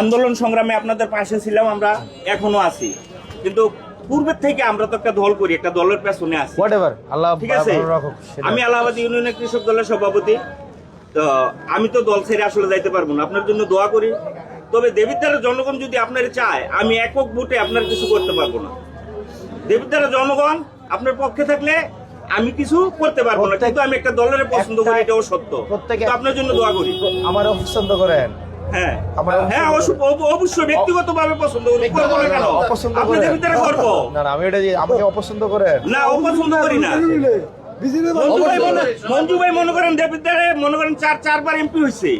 আন্দোলন সংগ্রামে আপনাদের পাশে ছিলাম আমরা এখনও আছি। কিন্তু পূর্বের থেকে আমরা তো একটা দল করি একটা দলের পেছনে আছি। আল্লাহ ঠিক আছে। আমি এলাহাবাদ ইউনিয়নের কৃষক দলের সভাপতি। তো আমি তো দল ছেড়ে আসলে যাইতে পারব না। আপনার জন্য দোয়া করি। তবে দেবিদ্বারের জনগণ যদি আপনার চায় আমি একক ভোটে আপনার কিছু করতে পারব না। দেবিদ্বারের জনগণ আপনার পক্ষে থাকলে আমি কিছু করতে পারব না। কিন্তু আমি একটা দলের পছন্দ করি এটাও সত্য। আপনার জন্য দোয়া করি। আমারও পছন্দ করেন। হ্যাঁ। হ্যাঁ অবশ্য অব- অবশ্যই ব্যক্তিগতভাবে পছন্দ না কেন? অপছন্দ আপনি করেন। করব না না আমি এটা যে আমাকে অপছন্দ করে না অপছন্দ করি না। মঞ্জু ভাই মঞ্জু ভাই মনে করেন দেবিদ্বারে মনে করেন চার চারবার এমপি হয়েছে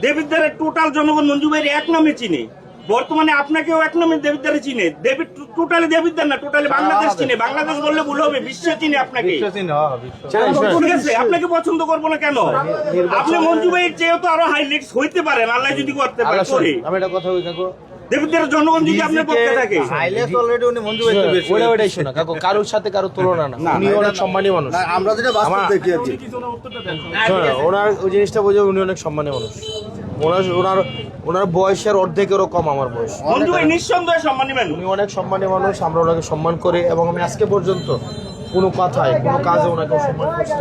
দেবিদ্বারের টোটাল জনগণ মঞ্জু ভাইয়ের এক নামে চিনে। বর্তমানে আপনাকেও এক নামে দেবিদ্বারে চিনে। দেবী টোটালি দেবিদ্বার না টোটালি বাংলাদেশ চিনে। বাংলাদেশ বললে ভুল হবে বিশ্ব চিনে আপনাকে। ঠিক আছে আপনাকে পছন্দ করব না কেন? আপনি মঞ্জু ভাইয়ের চেয়েও তো আরও হাইলাইটস হইতে পারেন আল্লাহ যদি করতে পারে করে। আমি একটা কথা বলি কাকু। দেবিদ্বারের জনগণ যদি আপনার পক্ষে থাকে। হাইলাইট অলরেডি উনি মঞ্জু ভাই ওটা ওটাই শোনা কাকু কারোর সাথে কারও তুলনা না। উনি অনেক সম্মানী মানুষ। আমরা যেটা বাস্তব দেখি আর কি। ওনার ওই জিনিসটা বোঝো উনি অনেক সম্মানী মানুষ। ওনার ওনার ওনার বয়সের অর্ধেকেরও কম আমার বয়স। মঞ্জু নিঃসন্দেহে সম্মানী মানুষ উনি অনেক সম্মানী মানুষ আমরা ওনাকে সম্মান করি এবং আমি আজকে পর্যন্ত কোনো কথায় কোনো কাজে ওনাকে সম্মান করছি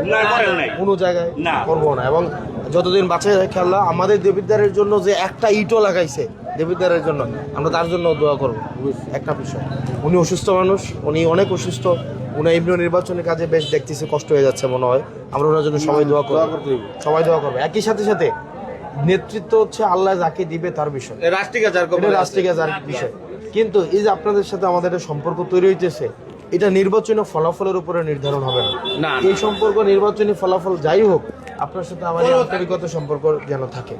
কোনো জায়গায়। করব না। এবং যতদিন বাঁচে খেলা আমাদের দেবিদ্বারের জন্য যে একটা ইটও লাগাইছে দেবিদ্বারের জন্য আমরা তার জন্য দোয়া করব। একটা বিষয় উনি অসুস্থ মানুষ উনি অনেক অসুস্থ উনি এমনি নির্বাচনী কাজে বেশ দেখতেছি কষ্ট হয়ে যাচ্ছে মনে হয়। আমরা ওনার জন্য সবাই দোয়া করব। সবাই দোয়া করব। একই সাথে সাথে নেতৃত্ব হচ্ছে আল্লাহ যাকে দিবে তার বিষয়। রাষ্ট্রিক বিষয়। কিন্তু এই যে আপনাদের সাথে আমাদের একটা সম্পর্ক তৈরি হইতেছে এটা নির্বাচনী ফলাফলের উপরে নির্ধারণ হবে না। এই সম্পর্ক নির্বাচনী ফলাফল যাই হোক আপনার সাথে আমার আন্তরিকতা সম্পর্ক যেন থাকে।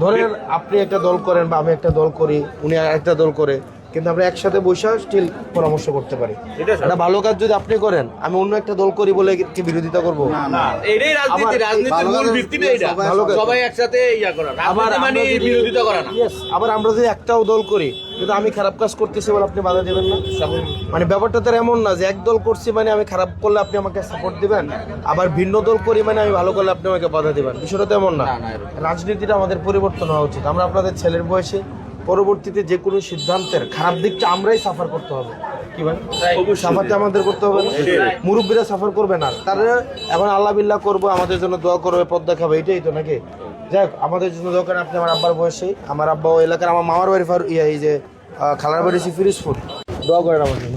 ধরেন আপনি একটা দল করেন বা আমি একটা দল করি উনি একটা দল করে কিন্তু আমরা একসাথে বসে স্টিল পরামর্শ করতে পারি। একটা ভালো কাজ যদি আপনি করেন আমি অন্য একটা দল করি বলে কি বিরোধিতা করব? এটাই রাজনীতি আবার- রাজনীতির মূল ভিত্তিটা এটা। সবাই একসাথে ইয়া করা। আবার মানে আমরা যদি- বিরোধিতা করা না। আবার আমরা যদি একটাও দল করি কিন্তু আমি খারাপ কাজ করতেছি বলে আপনি বাধা দেবেন না? মানে ব্যাপারটা তো এমন না যে এক দল করছি মানে আমি খারাপ করলে আপনি আমাকে সাপোর্ট দিবেন আবার ভিন্ন দল করি মানে আমি ভালো করলে আপনি আমাকে বাধা দিবেন। বিষয়টা তো এমন না। রাজনীতিটা আমাদের পরিবর্তন হওয়া উচিত। আমরা আপনাদের ছেলের বয়সে পরবর্তীতে যে কোনো সিদ্ধান্তের খারাপ দিকটা আমরাই সাফার করতে হবে। কি ভাই? সাফারটা আমাদের করতে হবে? মুরব্বীরা সাফার করবে না। তারা এখন আল্লাহ বিল্লাহ করব আমাদের জন্য দোয়া করবে পথ দেখাবে এটাই তো নাকি? যাক আমাদের জন্য দোকান আপনি আমার আব্বার বয়সে আমার আব্বা এলাকার আমার মামার বাড়ি ফার ইয়া এই যে খালার বাড়ি ফিরিজপুর দোয়া করেন আমার জন্য।